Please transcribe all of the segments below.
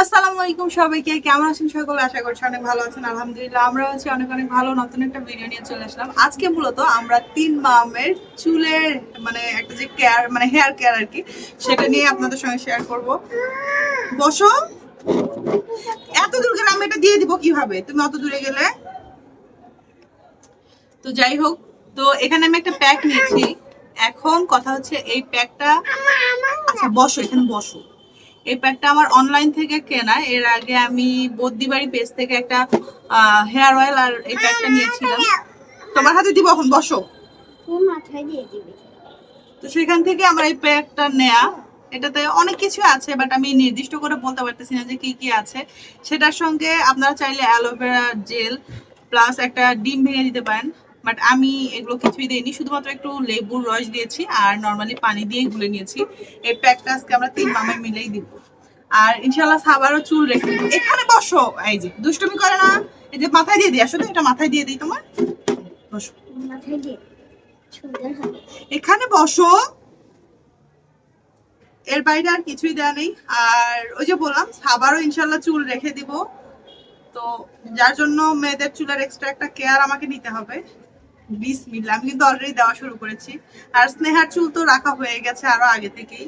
আসসালামু আলাইকুম সবাইকে। কেমন আছেন সকলে? আশা করছি অনেক ভালো আছেন। আলহামদুলিল্লাহ আমরা হচ্ছে অনেক অনেক ভালো নতুন একটা ভিডিও নিয়ে চলে আসলাম। আজকে মূলত আমরা তিন মামের চুলের মানে একটা যে কেয়ার মানে হেয়ার কেয়ার আর কি সেটা নিয়ে আপনাদের সঙ্গে শেয়ার করব। বসো। এত দূর গেলে আমি এটা দিয়ে দিব কীভাবে? তুমি অত দূরে গেলে। তো যাই হোক, তো এখানে আমি একটা প্যাক নিয়েছি। এখন কথা হচ্ছে এই প্যাকটা আচ্ছা বসো, এখানে বসো। এই প্যাকটা আমার অনলাইন থেকে কেনা। এর আগে আমি বদ্দিবাড়ি পেজ থেকে একটা হেয়ার অয়েল আর এই প্যাকটা নিয়েছিলাম। তোমার হাতে দিব এখন বসো। তো সেখান থেকে আমার এই প্যাকটা নেয়া। এটাতে অনেক কিছু আছে বাট আমি নির্দিষ্ট করে বলতে পারতেছি না যে কি কি আছে। সেটার সঙ্গে আপনারা চাইলে অ্যালোভেরা জেল প্লাস একটা ডিম ভেঙে দিতে পারেন। বাট আমি এগুলো কিছুই দিইনি শুধুমাত্র একটু লেবুর রস দিয়েছি আর নর্মালি পানি দিয়েই গুলে নিয়েছি। এই প্যাকটা আজকে আমরা তিন মামায় মিলেই দিব। আর ইনশাল্লাহ সাবারও চুল রেখে। এখানে বসো। এই যে দুষ্টুমি করে না। এই যে মাথায় দিয়ে দিই আসলে এটা মাথায় দিয়ে দিই তোমার। বসো। দিয়ে এখানে বসো। এর বাইরে আর কিছুই দেওয়া নেই। আর ওই যে বললাম সাবারও ইনশাল্লাহ চুল রেখে দিব। তো যার জন্য মেয়েদের চুলের এক্সট্রা একটা কেয়ার আমাকে নিতে হবে। বিশ মিল আমি কিন্তু অলরেডি দেওয়া শুরু করেছি। আর স্নেহার চুল তো রাখা হয়ে গেছে আরও আগে থেকেই।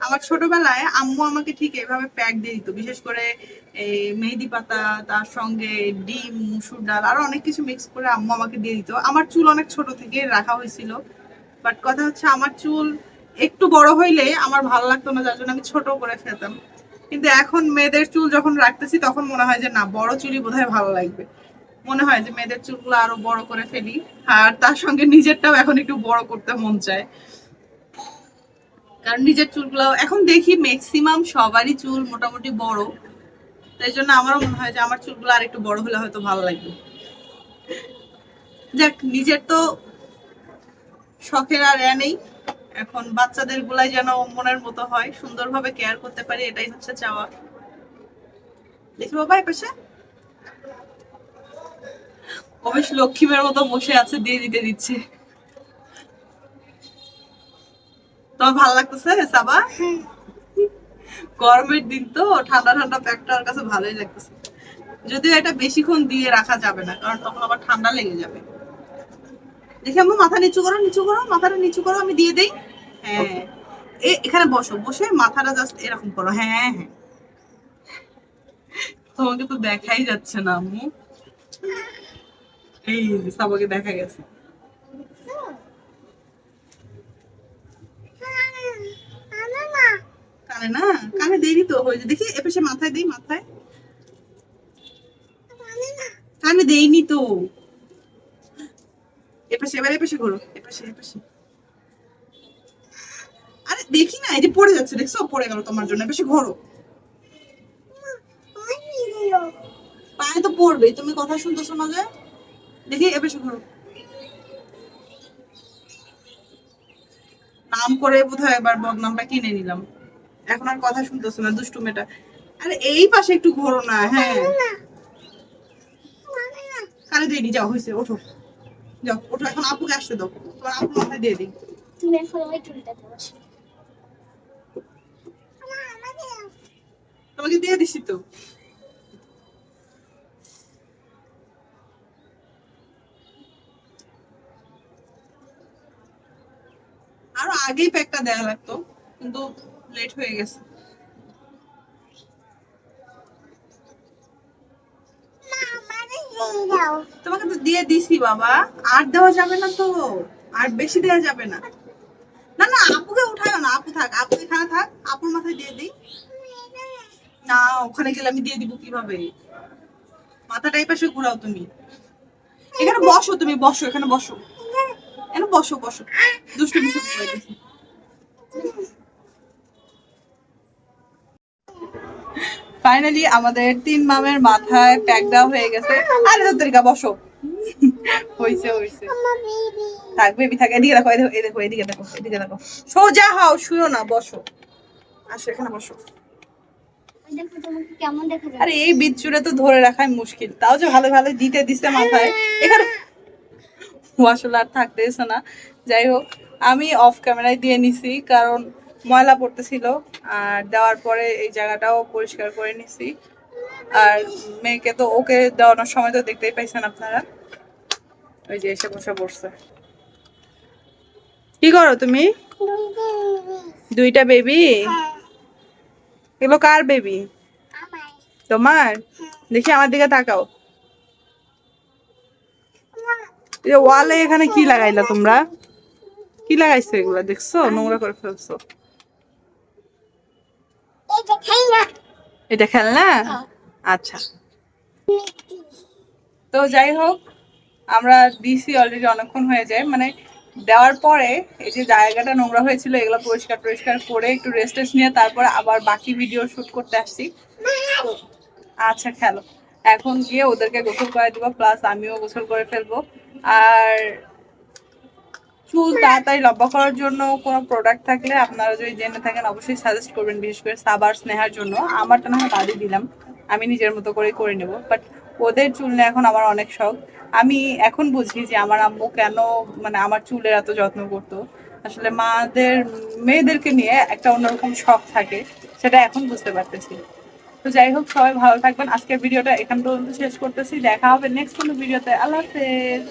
আমার ছোটবেলায় আম্মু আমাকে ঠিক এইভাবে প্যাক দিয়ে দিত। বিশেষ করে এই মেহেদি পাতা, তার সঙ্গে ডিম, মুসুর ডাল, আরও অনেক কিছু মিক্স করে আম্মু আমাকে দিয়ে দিত। আমার চুল অনেক ছোট থেকে রাখা হয়েছিল। বাট কথা হচ্ছে আমার চুল একটু বড় হইলে আমার ভালো লাগতো না, যার জন্য আমি ছোট করে ফেলতাম কিন্তু এখন মেয়েদের চুল যখন রাখতেছি, তখন মনে হয় যে না, বড় চুলই বোধহয় ভালো লাগবে। মনে হয় যে মেয়েদের চুলগুলো আরও বড় করে ফেলি। আর তার সঙ্গে নিজেরটাও এখন একটু বড় করতে মন চায়। কারণ নিজের চুলগুলো, এখন দেখি ম্যাক্সিমাম সবারই চুল মোটামুটি বড়। তাই জন্য আমারও মনে হয় যে আমার চুলগুলো আর একটু বড় হলে হয়তো ভালো লাগবে। যাক, নিজের তো শখের আর এ নেই। এখন বাচ্চাদের গুলাই যেন মনের মতো হয়, সুন্দরভাবে কেয়ার করতে পারি, এটাই হচ্ছে চাওয়া। দেখি বাবা এই পাশে অবেশ লক্ষ্মীমের মতো বসে আছে দিয়ে দিতে দিচ্ছে। তোমার ভালো লাগতেছে সাবা? গরমের দিন তো ঠান্ডা ঠান্ডা প্যাকটা ওর কাছে ভালোই লাগতেছে। যদিও এটা বেশিক্ষণ দিয়ে রাখা যাবে না কারণ তখন আবার ঠান্ডা লেগে যাবে। দেখি আম্মু মাথা নিচু করো নিচু করো মাথাটা নিচু করো আমি দিয়ে দেই। হ্যাঁ। এখানে বসো বসে মাথাটা জাস্ট এরকম করো। হ্যাঁ হ্যাঁ। তোমাকে তো দেখাই যাচ্ছে না আম্মু। এই সাবাকে দেখা গেছে। কানে না? কানে দেরি তো? হয়েছে। দেখি, এপাশে মাথায় দেই, মাথায়। কানে দেইনি তো? এপাশে, এবার এপাশে ঘোরো এপাশে এপাশে। আরে, দেখি না, এই যে পড়ে যাচ্ছে, দেখছ? পড়ে গেল তোমার জন্য। এপাশে ঘোরো। পায়ে তো পড়বে তুমি কথা শুনতেছো না যে? দেখি এপাশে ঘোরো নাম করে বোধহয় এবার বদনামটা কিনে নিলাম। এখন আর কথা শুনতেছো না দুষ্টু মেয়েটা। আরে এই পাশে একটু ঘোরো না হ্যাঁ। কানে দিয়ে যাও হয়েছে ওঠো। যাও ওঠো এখন আপুকে আসতে দাও। তোমার আপু মাথায় দিয়ে দিই। তুমি এখন ওই চুলটাতে তোমাকে দিয়ে দিছি তো। আরও আগেই প্যাকটা দেওয়া লাগতো, কিন্তু লেট হয়ে গেছে। তোমাকে তো দিয়ে দিছি বাবা, আর দেওয়া যাবে না তো, আর বেশি দেওয়া যাবে না। না না, আপুকে উঠায় না, আপু থাক, আপু এখানে থাক, আপুর মাথায় দিয়ে দিই। না, ওখানে গেলে আমি দিয়ে দিব কীভাবে? মাথাটা এই পাশে ঘুরাও তুমি। এখানে বসো, তুমি বসো, এখানে বসো। বসো বসো। দুষ্টু মিশু করে দিছি ফাইনালি আমাদের তিন মামের মাথায় প্যাক দেওয়া হয়ে গেছে। আরে দত্তরিকা বসো। হইছে হইছে। থাক বেবি থাক, এদিকে দেখো এদিকে দেখো এদিকে দেখো এদিকে দেখো। সোজা হও শুয়ো না, বসো। আসো, এখানে বসো। আরে, এই বিচ্ছুরে তো ধরে রাখাই মুশকিল। তাও যে ভালো ভালো দিতে দিছে মাথায়। এখানে আসলে আর থাকতেছে না। যাই হোক আমি অফ ক্যামেরায় দিয়ে নিছি কারণ ময়লা পড়তেছিল আর দেওয়ার পরে এই জায়গাটাও পরিষ্কার করে নিছি। আর মেয়েকে তো ওকে দেওয়ানোর সময় তো দেখতেই পাইছেন আপনারা। ওই যে এসে বসে পড়ছে। কি করো তুমি? দুইটা বেবি এগুলো কার বেবি তোমার? দেখি আমার দিকে তাকাও। এই ওয়ালে এখানে কি লাগাইলা তোমরা? কি লাগাইছো এগুলা? দেখছ? নোংরা করে ফেলছো। এটা খেলনা? আচ্ছা। তো যাই হোক আমরা দিছি অলরেডি অনেকক্ষণ হয়ে যায়। মানে দেওয়ার পরে এই যে জায়গাটা নোংরা হয়েছিল এগুলো পরিষ্কার পরিষ্কার করে একটু রেস্ট টেস্ট নিয়ে তারপরে আবার বাকি ভিডিও শুট করতে আসছি। আচ্ছা খেলো। এখন গিয়ে ওদেরকে গোসল করে দিব প্লাস আমিও গোসল করে ফেলব। আর চুল তাড়াতাড়ি লম্বা করার জন্য কোনো প্রোডাক্ট থাকলে আপনারা যদি জেনে থাকেন, অবশ্যই সাজেস্ট করবেন, বিশেষ করে সাবার স্নেহার জন্য। আমারটা না হয় বাদই দিলাম। আমি নিজের মতো করে করে নেব। বাট ওদের চুল নিয়ে এখন আমার অনেক শখ। আমি এখন বুঝি যে আমার আম্মু কেন মানে আমার চুলের এত যত্ন করতো। আসলে মাদের, মেয়েদেরকে নিয়ে একটা অন্যরকম শখ থাকে, সেটা এখন বুঝতে পারতেছি। তো যাই হোক, সবাই ভালো থাকবেন। আজকের ভিডিওটা এখান পর্যন্ত শেষ করতেছি। দেখা হবে নেক্সট কোনো ভিডিওতে। আল্লাহ হাফেজ।